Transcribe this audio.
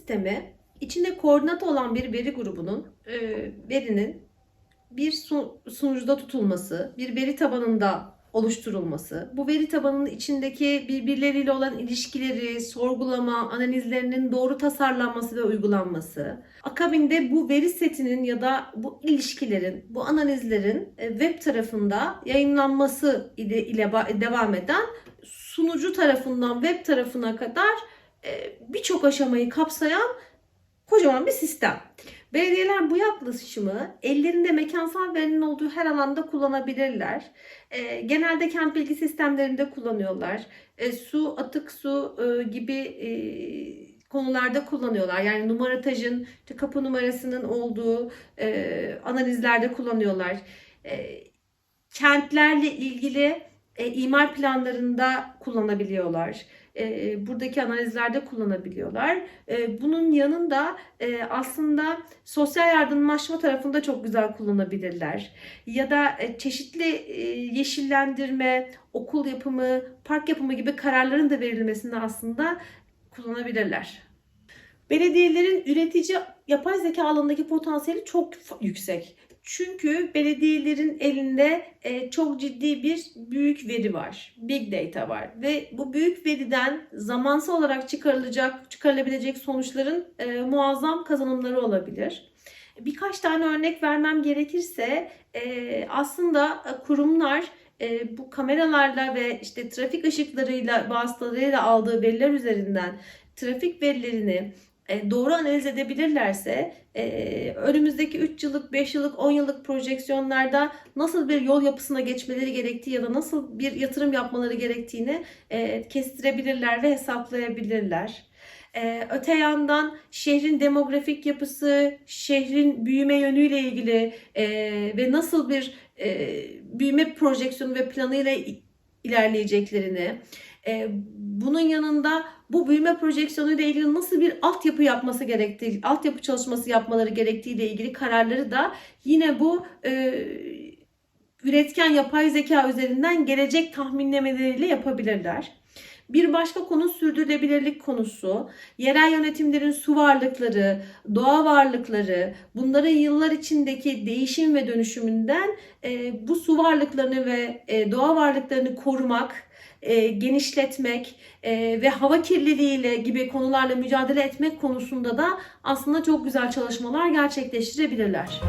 sistemi içinde koordinat olan bir veri grubunun e, verinin bir su- sunucuda tutulması, bir veri tabanında oluşturulması, bu veri tabanının içindeki birbirleriyle olan ilişkileri, sorgulama, analizlerinin doğru tasarlanması ve uygulanması, akabinde bu veri setinin ya da bu ilişkilerin, bu analizlerin e, web tarafında yayınlanması ile, ile devam eden sunucu tarafından web tarafına kadar birçok aşamayı kapsayan kocaman bir sistem. Belediyeler bu yaklaşımı ellerinde mekansal verinin olduğu her alanda kullanabilirler. E, genelde kent bilgi sistemlerinde kullanıyorlar. E, su, atık su e, gibi e, konularda kullanıyorlar. Yani numaratajın, işte kapı numarasının olduğu e, analizlerde kullanıyorlar. E, kentlerle ilgili e, imar planlarında kullanabiliyorlar. E, buradaki analizlerde kullanabiliyorlar. E, bunun yanında e, aslında sosyal yardımlaşma tarafında çok güzel kullanabilirler. Ya da e, çeşitli e, yeşillendirme, okul yapımı, park yapımı gibi kararların da verilmesinde aslında kullanabilirler. Belediyelerin üretici yapay zeka alanındaki potansiyeli çok yüksek. Çünkü belediyelerin elinde e, çok ciddi bir büyük veri var. Big data var ve bu büyük veriden zamansal olarak çıkarılacak, çıkarılabilecek sonuçların e, muazzam kazanımları olabilir. Birkaç tane örnek vermem gerekirse e, aslında e, kurumlar e, bu kameralarla ve işte trafik ışıklarıyla vasıtalarıyla aldığı veriler üzerinden trafik verilerini doğru analiz edebilirlerse e, önümüzdeki 3 yıllık, 5 yıllık, 10 yıllık projeksiyonlarda nasıl bir yol yapısına geçmeleri gerektiği ya da nasıl bir yatırım yapmaları gerektiğini e, kestirebilirler ve hesaplayabilirler. E, öte yandan şehrin demografik yapısı, şehrin büyüme yönüyle ilgili e, ve nasıl bir e, büyüme projeksiyonu ve planıyla ilerleyeceklerini, e, bunun yanında bu büyüme projeksiyonu ile ilgili nasıl bir altyapı yapması gerektiği, altyapı çalışması yapmaları gerektiği ile ilgili kararları da yine bu e, üretken yapay zeka üzerinden gelecek tahminlemeleriyle yapabilirler. Bir başka konu sürdürülebilirlik konusu. Yerel yönetimlerin su varlıkları, doğa varlıkları, bunların yıllar içindeki değişim ve dönüşümünden e, bu su varlıklarını ve e, doğa varlıklarını korumak, e, genişletmek e, ve hava kirliliğiyle gibi konularla mücadele etmek konusunda da aslında çok güzel çalışmalar gerçekleştirebilirler.